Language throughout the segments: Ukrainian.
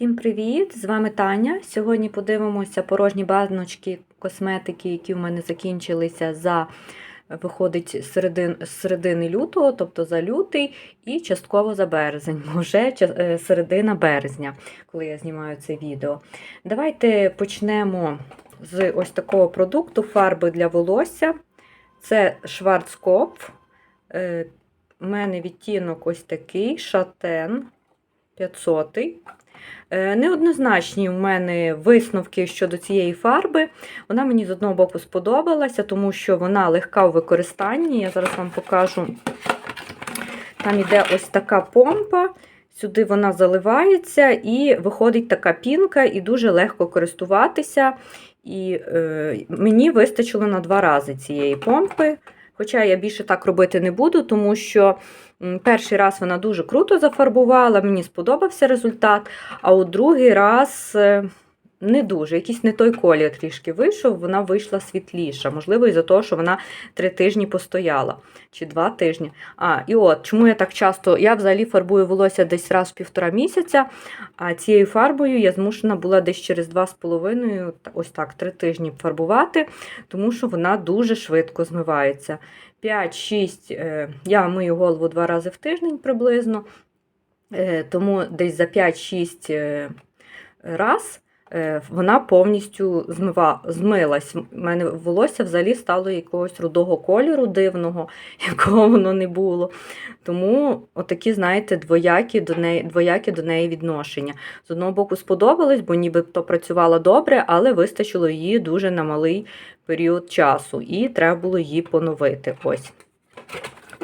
Всім привіт! З вами Таня. Сьогодні подивимося порожні баночки косметики, які в мене закінчилися за виходить з середин, середини лютого, тобто за лютий, і частково за березень, бо вже е, середина березня, коли я знімаю це відео. Давайте почнемо з ось такого продукту фарби для волосся. Це. Е, У мене відтінок ось такий шатен 500. Е, Неоднозначні в мене висновки щодо цієї фарби. Вона мені з одного боку сподобалася, тому що вона легка у використанні. Я зараз вам покажу. Там йде ось така помпа. Сюди вона заливається і виходить така пінка, і дуже легко користуватися. І е, мені вистачило на два рази цієї помпи. Хоча я більше так робити не буду, тому що перший раз вона дуже круто зафарбувала, мені сподобався результат, а у другий раз е, не дуже. Якийсь не той колір трішки вийшов, вона вийшла світліша. Можливо, із-за того, що вона три тижні постояла чи два тижні. А, і от чому я так часто. Я взагалі фарбую волосся десь раз в півтора місяця, а цією фарбою я змушена була десь через два з половиною, ось так, три тижні фарбувати, тому що вона дуже швидко змивається. 5-6, е, я мию голову два рази в тиждень приблизно, е, тому десь за 5-6 е, раз вона повністю змива, змилась. У мене волосся взагалі стало якогось рудого кольору дивного, якого воно не було. Тому отакі, знаєте, двоякі до неї, двоякі до неї відношення. З одного боку, сподобалось, бо нібито працювала добре, але вистачило її дуже на малий період часу, і треба було її поновити. Ось.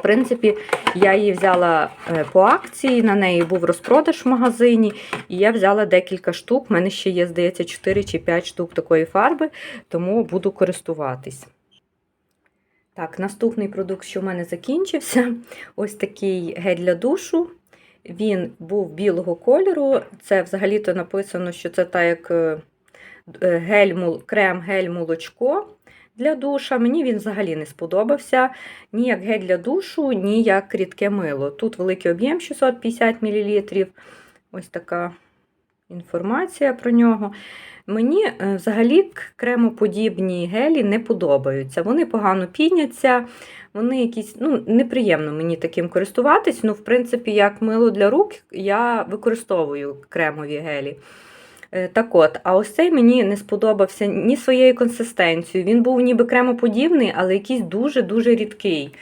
Принципі, я її взяла е, по акції, на неї був розпродаж в магазині, і я взяла декілька штук. У мене ще є, здається, 4 чи 5 штук такої фарби, тому буду користуватись. Так, наступний продукт, що в мене закінчився, ось такий гель для душу. Він був білого кольору. Це взагалі-то написано, що це так як е, е, гель, крем гель-молочко для душа. Мені він взагалі не сподобався. Ні як гель для душу, ні як рідке мило. Тут великий об'єм 650 мл. Ось така інформація про нього. Мені е, взагалі кремоподібні гелі не подобаються. Вони погано піняться, вони якісь, ну, неприємно мені таким користуватись. Ну, в принципі, як мило для рук я використовую кремові гелі. Е, Так от, а ось цей мені не сподобався ні своєю консистенцією. Він був ніби кремоподібний, але якийсь дуже-дуже рідкий.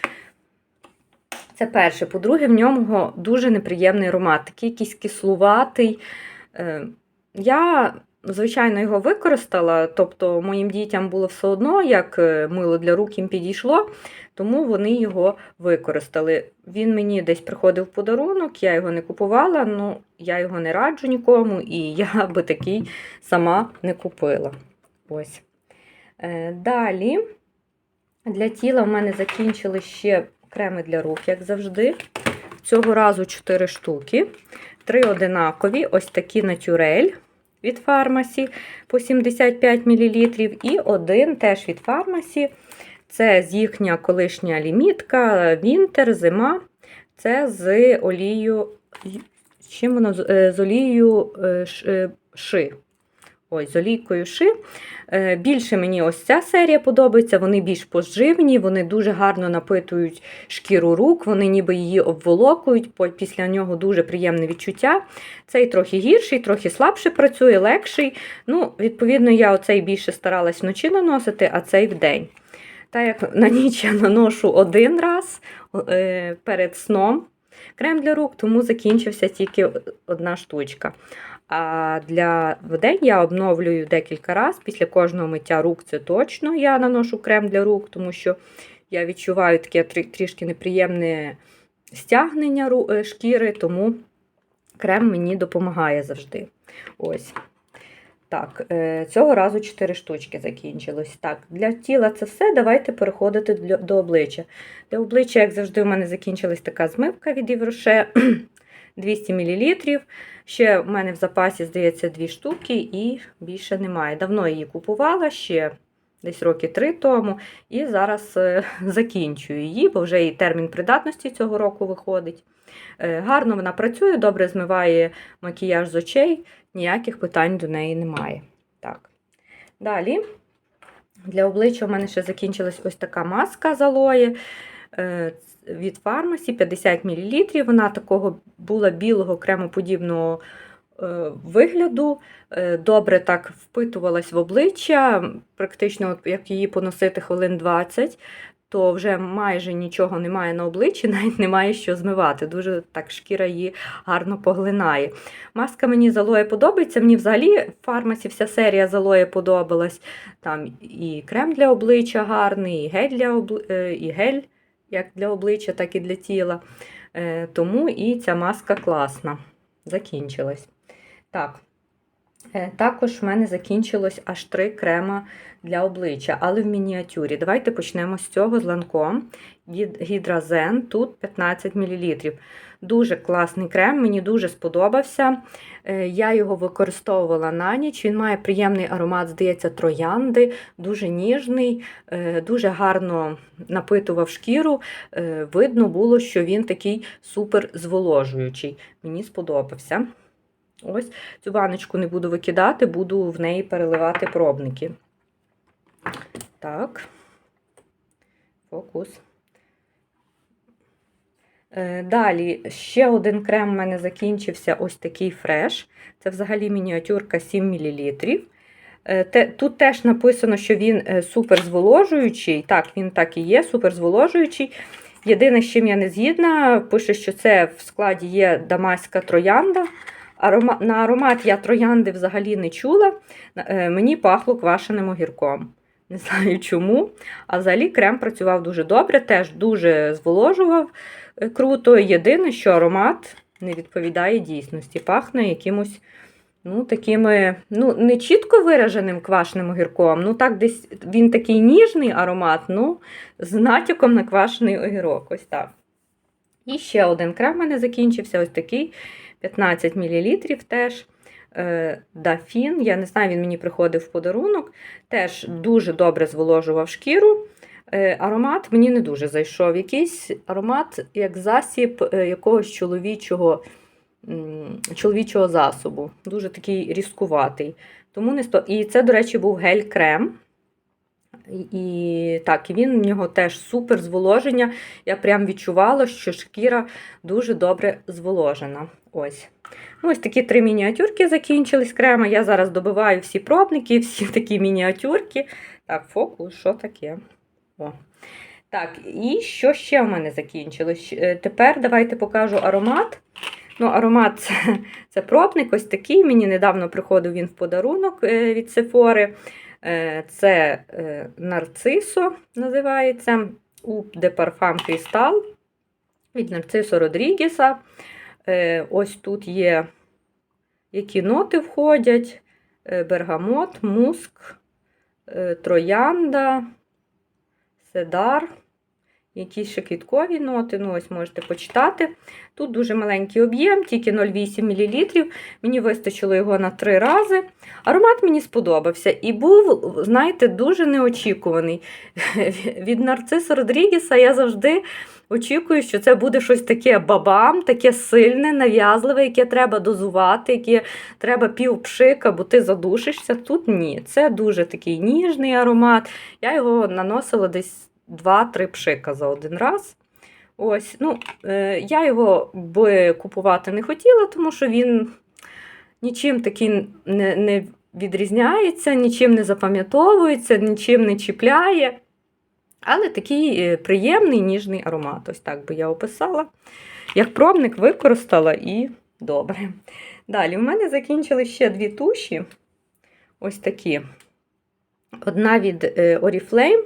Це перше. По-друге, в ньому дуже неприємний аромат, такий якийсь кислуватий. Е, Я, звичайно, його використала, тобто моїм дітям було все одно, як е, мило для рук їм підійшло, тому вони його використали. Він мені десь приходив подарунок, я його не купувала, ну я його не раджу нікому, і я би такий сама не купила. Ось. Е, Далі для тіла в мене закінчили ще креми для рук, як завжди. Цього разу 4 штуки. Три одинакові, ось такі натюрель від фармасі по 75 мл. І один теж від фармасі. Це з їхня колишня лімітка, Вінтер, зима. Це з олією. Чим воно? З- е, олією е, е, ши. Ось, з олійкою ши. Е, Більше мені ось ця серія подобається, вони більш поживні, вони дуже гарно напитують шкіру рук, вони ніби її обволокують, після нього дуже приємне відчуття. Цей трохи гірший, трохи слабше працює, легший. Ну, Відповідно, я оцей більше старалась вночі наносити, а цей вдень. Так як на ніч я наношу один раз е, перед сном крем для рук, тому закінчився тільки одна штучка. А для вдень я обновлюю декілька разів. Після кожного миття рук це точно я наношу крем для рук, тому що я відчуваю таке трішки неприємне стягнення е, шкіри, тому крем мені допомагає завжди. Ось. Так, е, цього разу 4 штучки закінчилось. Так, для тіла це все. Давайте переходити до обличчя. Для обличчя, як завжди, у мене закінчилась така змивка від Євроше 200 мл. Ще в мене в запасі, здається, дві штуки і більше немає. Давно її купувала ще десь роки три тому, і зараз е, закінчую її, бо вже і термін придатності цього року виходить. Е, Гарно вона працює, добре змиває макіяж з очей, ніяких питань до неї немає. Так. Далі. Для обличчя у мене ще закінчилась ось така маска з алої від фармасі 50 мл. Вона такого була білого кремоподібного е, вигляду. Е, Добре так впитувалась в обличчя, практично як її поносити хвилин 20, то вже майже нічого немає на обличчі, навіть немає що змивати. Дуже так шкіра її гарно поглинає. Маска мені з алоє подобається. Мені взагалі в фармасі вся серія з алоє подобалась. Там і крем для обличчя гарний, і гель для обли... е, і гель як для обличчя, так і для тіла. Е, Тому і ця маска класна. Закінчилась. Так. Е, Також в мене закінчилось аж три крема для обличчя, але в мініатюрі. Давайте почнемо з цього з ланком. Гідразен, тут 15 мл. Дуже класний крем, мені дуже сподобався. Е, Я його використовувала на ніч. Він має приємний аромат, здається, троянди, дуже ніжний, е, дуже гарно напитував шкіру. Е, Видно було, що він такий супер зволожуючий. Мені сподобався. Ось цю баночку не буду викидати, буду в неї переливати пробники. Так, фокус. Е, Далі ще один крем у мене закінчився ось такий фреш. Це взагалі мініатюрка 7 мл. Е, Тут теж написано, що він е, супер зволожуючий. Так, він так і є, супер зволожуючий. Єдине, з чим я не згідна, пише, що це в складі є дамаська троянда. На аромат я троянди взагалі не чула. Мені пахло квашеним огірком. Не знаю чому. А взагалі крем працював дуже добре, теж дуже зволожував круто. Єдине, що аромат не відповідає дійсності. Пахне якимось ну, такими, ну, не чітко вираженим квашеним огірком. Ну, так десь він такий ніжний аромат, ну, з натяком на квашений огірок. Ось так. І ще один крем у мене закінчився, ось такий 15 мл теж. Е, Дафін, я не знаю, він мені приходив в подарунок. Теж дуже добре зволожував шкіру. Е, Аромат мені не дуже зайшов. Якийсь аромат, як засіб е, якогось чоловічого, чоловічого засобу. Дуже такий різкуватий. Тому не сто... І це, до речі, був гель-крем. І- так, він в нього теж супер зволоження. Я прям відчувала, що шкіра дуже добре зволожена. Ось. Ну, ось такі три мініатюрки закінчились крема. Я зараз добиваю всі пробники, всі такі мініатюрки. Так, фокус, що таке? О. Так, і що ще в мене закінчилось? Е, Тепер давайте покажу аромат. Ну, аромат це, це пробник, ось такий. Мені недавно приходив він в подарунок е, від Сефори. Е, Це нарцисо називається у de Parfum Cristal від Нарцисо Родрігеса. Ось тут є які ноти входять: бергамот, муск, троянда, седар, якісь ще квіткові ноти. Ну, ось можете почитати. Тут дуже маленький об'єм, тільки 0,8 мл. Мені вистачило його на три рази. Аромат мені сподобався і був, знаєте, дуже неочікуваний. Від Нарциса Родрігеса я завжди очікую, що це буде щось таке бабам, таке сильне, нав'язливе, яке треба дозувати, яке треба пів пшика, бо ти задушишся. Тут ні. Це дуже такий ніжний аромат. Я його наносила десь 2-3 пшика за один раз. Ось, ну, е, Я його би купувати не хотіла, тому що він нічим такий не, не відрізняється, нічим не запам'ятовується, нічим не чіпляє. Але такий е, приємний ніжний аромат. Ось так би я описала. Як пробник використала і добре. Далі, в мене закінчили ще дві туші. Ось такі. Одна від е, Oriflame,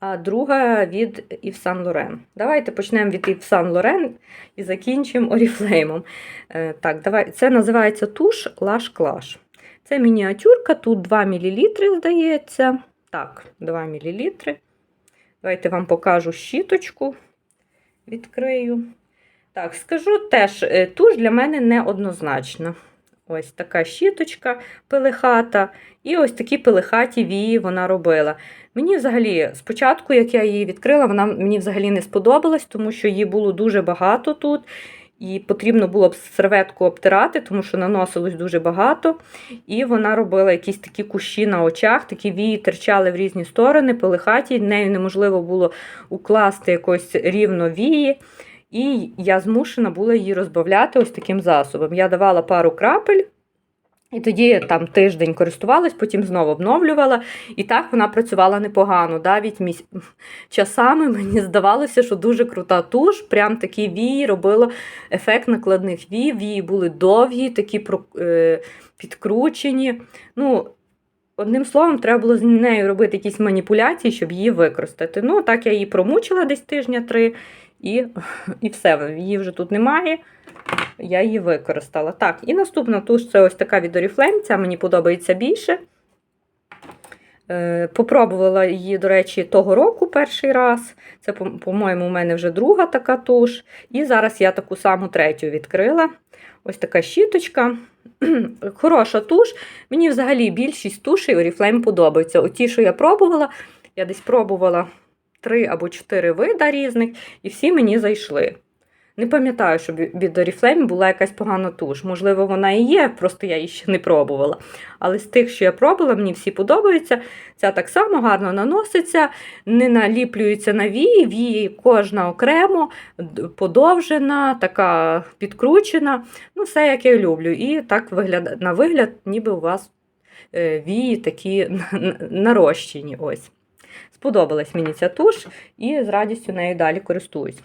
а друга від Yves Saint Laurent. Давайте почнемо від Yves Saint Laurent і закінчимо Oriflame. Е, Так, давай. Це називається туш Lash Clash. Це мініатюрка, тут 2 мл, здається. Так, 2 мл. Давайте вам покажу щіточку. Відкрию. Так, скажу теж, е, туш для мене неоднозначна. Ось така щіточка пилихата, і ось такі пилихаті вії вона робила. Мені взагалі, спочатку, як я її відкрила, вона мені взагалі не сподобалась, тому що її було дуже багато тут. І потрібно було б серветку обтирати, тому що наносилось дуже багато. І вона робила якісь такі кущі на очах, такі вії терчали в різні сторони, пилихаті, нею неможливо було укласти якось рівно вії. І я змушена була її розбавляти ось таким засобом. Я давала пару крапель. І тоді там тиждень користувалась, потім знову обновлювала. І так вона працювала непогано. Навіть міс... часами мені здавалося, що дуже крута туш. Прям такі вії робила ефект накладних вій. Вії були довгі, такі е... підкручені. Ну, Одним словом, треба було з нею робити якісь маніпуляції, щоб її використати. Ну, так я її промучила десь тижня три, і, і все, її вже тут немає. Я її використала. Так, і наступна туш це ось така від Oriflame, ця мені подобається більше. Е, Попробувала її, до речі, того року перший раз. Це, по-моєму, у мене вже друга така туш. І зараз я таку саму третю відкрила. Ось така щіточка. Хороша туш. Мені взагалі більшість тушей Oriflame подобається. Оті, що я пробувала, я десь пробувала три або чотири вида різних, і всі мені зайшли. Не пам'ятаю, щоб від Oriflame була якась погана туш. Можливо, вона і є, просто я її ще не пробувала. Але з тих, що я пробувала, мені всі подобаються. Ця так само гарно наноситься, не наліплюється на вії, вії кожна окремо, подовжена, така підкручена. Ну, все, як я люблю. І так вигляд, на вигляд, ніби у вас е, вії такі нарощені. ось. Сподобалась мені ця туш, і з радістю нею далі користуюсь.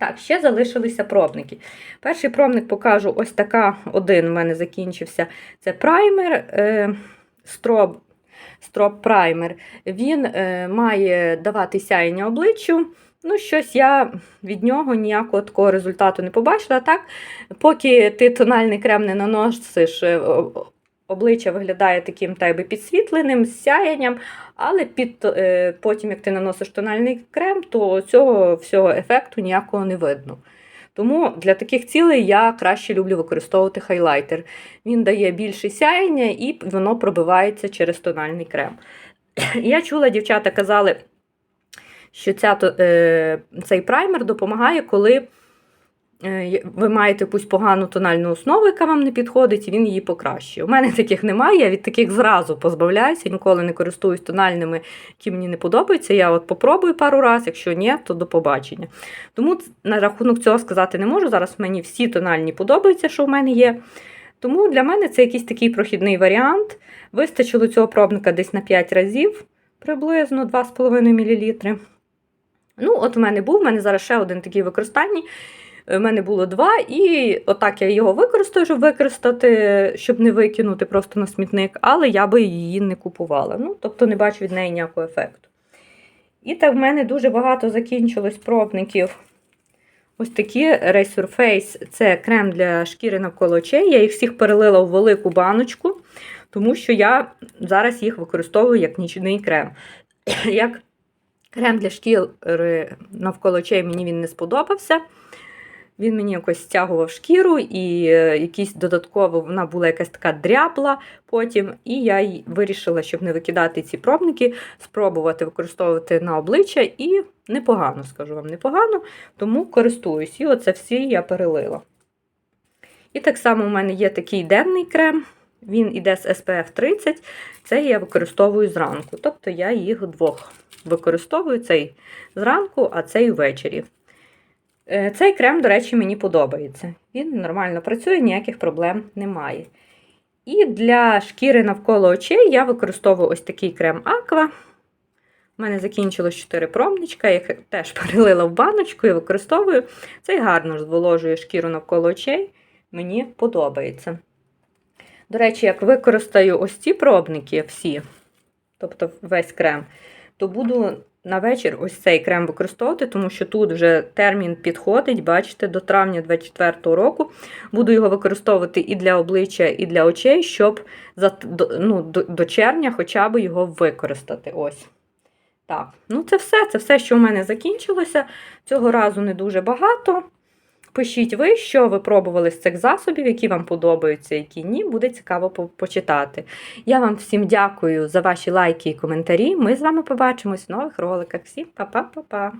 Так, ще залишилися пробники. Перший пробник покажу ось така один у мене закінчився. Це праймер е, Strobe, Strobe Primer. Він е, має давати сяєння обличчю. Ну, щось я від нього ніякого такого результату не побачила. Так, Поки ти тональний крем не наносиш, е, обличчя виглядає таким тайби підсвітленим, з сяєнням, але під, е, потім, як ти наносиш тональний крем, то цього всього ефекту ніякого не видно. Тому для таких цілей я краще люблю використовувати хайлайтер. Він дає більше сяєння і воно пробивається через тональний крем. Я чула, дівчата казали, що ця, е, цей праймер допомагає, коли. Е, ви маєте якусь погану тональну основу, яка вам не підходить, і він її покращує. У мене таких немає, я від таких зразу позбавляюся, ніколи не користуюсь тональними, які мені не подобаються. Я от попробую пару разів, якщо ні, то до побачення. Тому на рахунок цього сказати не можу. Зараз мені всі тональні подобаються, що в мене є. Тому для мене це якийсь такий прохідний варіант. Вистачило цього пробника десь на 5 разів, приблизно 2,5 мл. Ну, от в мене був, в мене зараз ще один такий використанні. У мене було два, і отак я його використаю, щоб використати, щоб не викинути просто на смітник, але я би її не купувала. Ну, Тобто не бачу від неї ніякого ефекту. І так в мене дуже багато закінчилось пробників. Ось такі Resurface це крем для шкіри навколо очей. Я їх всіх перелила в велику баночку, тому що я зараз їх використовую як нічний крем. Як крем для шкіри навколо очей мені він не сподобався. Він мені якось стягував шкіру, і е, якісь додатково вона була якась така дрябла потім. І я вирішила, щоб не викидати ці пробники, спробувати використовувати на обличчя і непогано, скажу вам, непогано, тому користуюсь. І оце всі я перелила. І так само у мене є такий денний крем. Він іде з SPF 30, це я використовую зранку. Тобто я їх двох використовую цей зранку, а цей ввечері. Е, цей крем, до речі, мені подобається. Він нормально працює, ніяких проблем немає. І для шкіри навколо очей я використовую ось такий крем Аква. У мене закінчилось 4 промничка, я їх теж перелила в баночку і використовую. Цей гарно зволожує шкіру навколо очей. Мені подобається. До речі, як використаю ось ці пробники всі, тобто весь крем, то буду на вечір ось цей крем використовувати, тому що тут вже термін підходить, бачите, до травня 2024 року. Буду його використовувати і для обличчя, і для очей, щоб ну, до, червня хоча б його використати. Ось. Так, ну це все. Це все, що у мене закінчилося. Цього разу не дуже багато. Пишіть ви, що ви пробували з цих засобів, які вам подобаються, які ні, буде цікаво почитати. Я вам всім дякую за ваші лайки і коментарі. Ми з вами побачимось в нових роликах. Всім па-па-па-па!